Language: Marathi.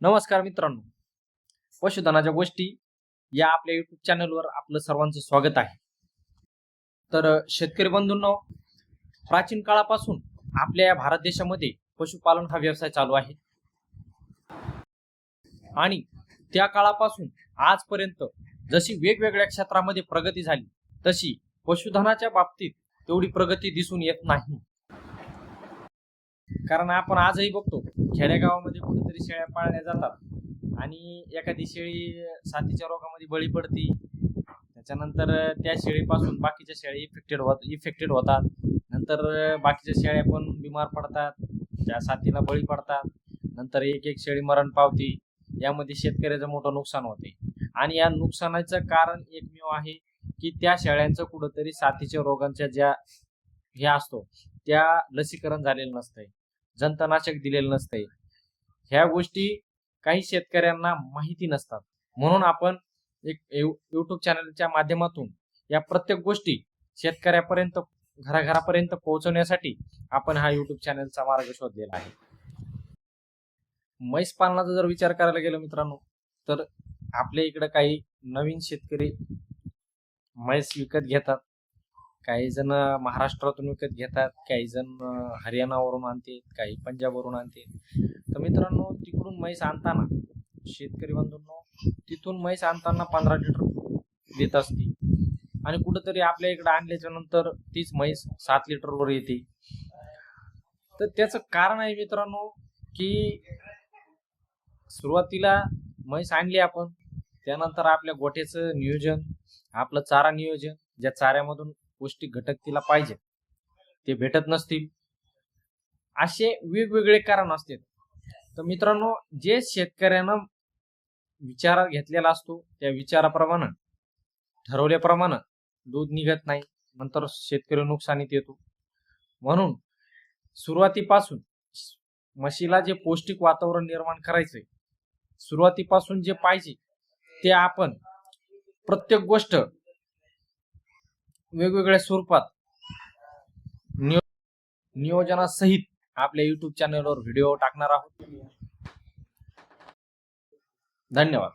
नमस्कार मित्रांनो. पशुधनाच्या गोष्टी या आपल्या युट्यूब चॅनलवर आपलं सर्वांचं स्वागत आहे. तर शेतकरी बंधूंनो प्राचीन काळापासून आपल्या या भारत देशामध्ये पशुपालन हा व्यवसाय चालू आहे. आणि त्या काळापासून आजपर्यंत जशी वेगवेगळ्या क्षेत्रामध्ये प्रगती झाली तशी पशुधनाच्या बाबतीत तेवढी प्रगती दिसून येत नाही. कारण आपण आजही बघतो खेडेगावामध्ये कुठेतरी शेळ्या पाळल्या जातात आणि एखादी शेळी साथीच्या रोगामध्ये बळी पडती. त्याच्यानंतर त्या शेळीपासून बाकीच्या शेळ्या इफेक्टेड होत इफेक्टेड होतात. नंतर बाकीच्या शेळ्या पण बिमार पडतात त्या साथीला बळी पडतात. नंतर एक एक शेळी मरण पावती यामध्ये शेतकऱ्याचं मोठं नुकसान होते. आणि या नुकसानाचं कारण एकमेव आहे की त्या शेळ्यांचं कुठंतरी साथीच्या रोगांच्या ज्या हे असतो. त्या लसीकरण झालेलं नसतंय. जंतनाशक दिलेलं नसतंय. ह्या गोष्टी काही शेतकऱ्यांना माहिती नसतात. म्हणून आपण एक युट्यूब चॅनलच्या माध्यमातून या प्रत्येक गोष्टी शेतकऱ्यापर्यंत घराघरापर्यंत पोहोचवण्यासाठी आपण हा युट्यूब चॅनलचा मार्ग शोधलेला आहे. म्हैस पालनाचा जर विचार करायला गेलो मित्रांनो तर आपल्या इकडं काही नवीन शेतकरी म्हैस विकत घेतात. काही जण महाराष्ट्रातून विकत घेतात काही जण हरियाणावरून आणतात काही पंजाबवरून आणतात तर मित्रांनो तिकडून म्हैस आणताना शेतकरी बंधूंनो तिथून म्हैस आणताना पंधरा लिटर देत असते आणि कुठंतरी आपल्या इकडे आणल्याच्या नंतर तीच म्हैस सात लिटरवर येते. तर त्याचं कारण आहे मित्रांनो की सुरुवातीला म्हैस आणली आपण त्यानंतर आपल्या गोठ्याचं नियोजन आपलं चारा नियोजन ज्या चाऱ्यामधून पौष्टिक घटक तिला पाहिजे ते भेटत नसतील. असे वेगवेगळे कारण असते तर मित्रांनो जे शेतकऱ्यानं विचार घेतलेला असतो त्या विचाराप्रमाणे ठरवल्याप्रमाणे दूध निघत नाही. नंतर शेतकरी नुकसानीत येतो. म्हणून सुरुवातीपासून म्हशीला जे पौष्टिक वातावरण निर्माण करायचंय सुरुवातीपासून जे पाहिजे ते आपण प्रत्येक गोष्ट वेगवेगळ्या स्वरूपात नियो नियोजनासहित आपल्या युट्यूब चॅनलवर व्हिडिओ टाकणार आहोत. धन्यवाद.